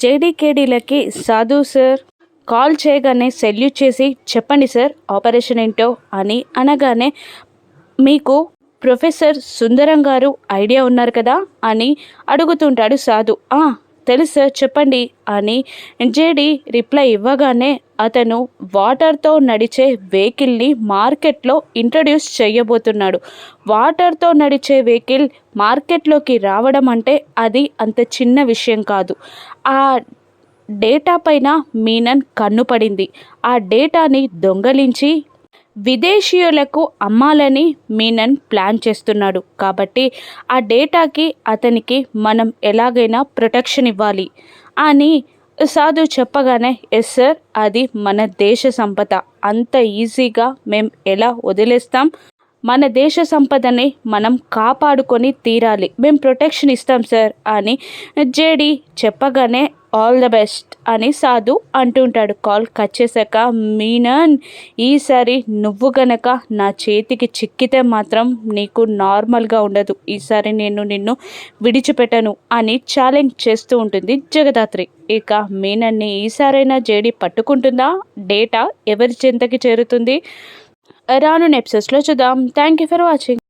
జేడీకేడీలకి సాధు sir call చేయగానే salute చేసి చెప్పండి సార్ ఆపరేషన్ ఏంటో అని అనగానే మీకు ప్రొఫెసర్ సుందరం గారు ఐడియా ఉన్నారు కదా అని అడుగుతుంటాడు సాధు. "ఆ, తెలుసా చెప్పండి అని జేడి రిప్లై ఇవ్వగానే అతను వాటర్తో నడిచే వెహికల్ని మార్కెట్లో ఇంట్రడ్యూస్ చేయబోతున్నాడు. వాటర్తో నడిచే వెహికల్ మార్కెట్లోకి రావడం అంటే అది అంత చిన్న విషయం కాదు. ఆ డేటా పైన మీనన్ కన్ను పడింది. ఆ డేటాని దొంగలించి విదేశీయులకు అమ్మాలని మీనన్ ప్లాన్ చేస్తున్నాడు. కాబట్టి ఆ డేటాకి అతనికి మనం ఎలాగైనా ప్రొటెక్షన్ ఇవ్వాలి. అని సాధు చెప్పగానే ఎస్ సార్ అది మన దేశ సంపద. అంత ఈజీగా మేము ఎలా వదిలేస్తాం? మన దేశ సంపదని మనం కాపాడుకొని తీరాలి. మేము ప్రొటెక్షన్ ఇస్తాం సార్ అని జేడి చెప్పగానే ఆల్ ద బెస్ట్. అని సాధు అంటుంటాడు. కాల్ కట్ చేశాక మీనన్ ఈసారి నువ్వు గనక నా చేతికి చిక్కితే మాత్రం నీకు నార్మల్గా ఉండదు. ఈసారి నేను నిన్ను విడిచిపెట్టను అని ఛాలెంజ్ చేస్తూ ఉంటుంది జగదాత్రి. ఇక మీనన్ని ఈసారైనా జేడి పట్టుకుంటుందా? డేటా ఎవరి చెంతకి చేరుతుంది? రాను ఎపిసోడ్స్లో చూద్దాం. Thank you for watching.